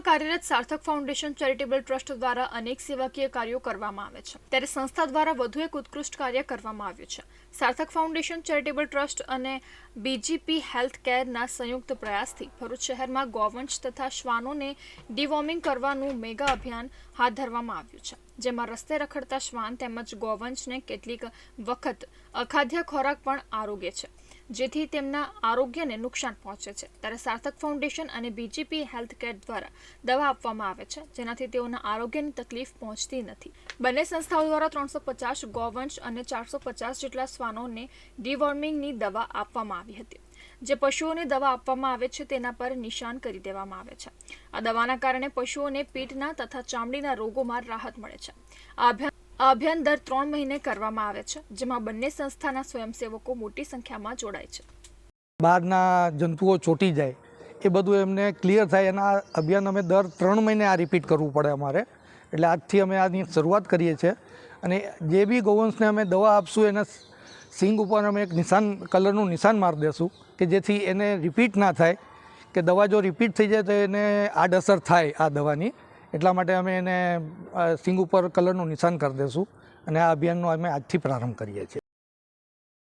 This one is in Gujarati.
કાર્યરત સાર્થક ફાઉન્ડેશન ચેરિટેબલ ટ્રસ્ટ દ્વારા અનેક સેવાકીય કાર્યો કરવામાં આવે છે. ત્યારે સંસ્થા દ્વારા વધુ એક ઉત્કૃષ્ટ કાર્ય કરવામાં આવ્યું છે. સાર્થક ફાઉન્ડેશન ચેરિટેબલ ટ્રસ્ટ અને બીજીપી હેલ્થ કેરના સંયુક્ત પ્રયાસથી ભરૂચ શહેરમાં ગૌવંશ તથા શ્વાનોને ડિવોર્મિંગ કરવાનું મેગા અભિયાન હાથ ધરવામાં આવ્યું છે. જેમાં રસ્તે રખડતા શ્વાન તેમજ ગૌવંશને કેટલીક વખત અખાદ્ય ખોરાક પણ આરોગ્ય છે. જેથી તેમના આરોગ્યને નુકસાન પહોંચે છે. ત્યારે સાર્થક ફાઉન્ડેશન અને બીજીપી હેલ્થ કેર દ્વારા દવા આપવામાં આવે છે, જેનાથી તેઓના આરોગ્યની તકલીફ પહોંચતી નથી. બંને સંસ્થાઓ દ્વારા ત્રણસો પચાસ ગૌવંશ અને ચારસો પચાસ જેટલા શ્વાનોને ડિવોર્મિંગની દવા આપવામાં આવી હતી. જે પશુઓને દવા આપવામાં આવે છે, તેના પર નિશાન કરી દેવામાં આવે છે. આ દવાના કારણે પશુઓને પીઠના તથા ચામડીના રોગોમાં રાહત મળે છે. આ આ અભિયાન દર ત્રણ મહિને કરવામાં આવે છે, જેમાં બંને સંસ્થાના સ્વયંસેવકો મોટી સંખ્યામાં જોડાય છે. બહારના જંતુઓ ચોંટી જાય, એ બધું એમને ક્લિયર થાય એના અભિયાન અમે દર ત્રણ મહિને આ રિપીટ કરવું પડે અમારે. એટલે આજથી અમે આની શરૂઆત કરીએ છીએ અને જે બી ગૌવંશને અમે દવા આપશું, એના સિંગ ઉપર અમે એક નિશાન, કલરનું નિશાન મારી દેશું કે જેથી એને રિપીટ ના થાય, કે દવા જો રિપીટ થઈ જાય તો એને આડઅસર થાય આ દવાની. એટલા માટે અમે એને સિંગ ઉપર કલરનું નિશાન કરી દઈશું અને આ અભિયાનનો અમે આજથી પ્રારંભ કરીએ છીએ.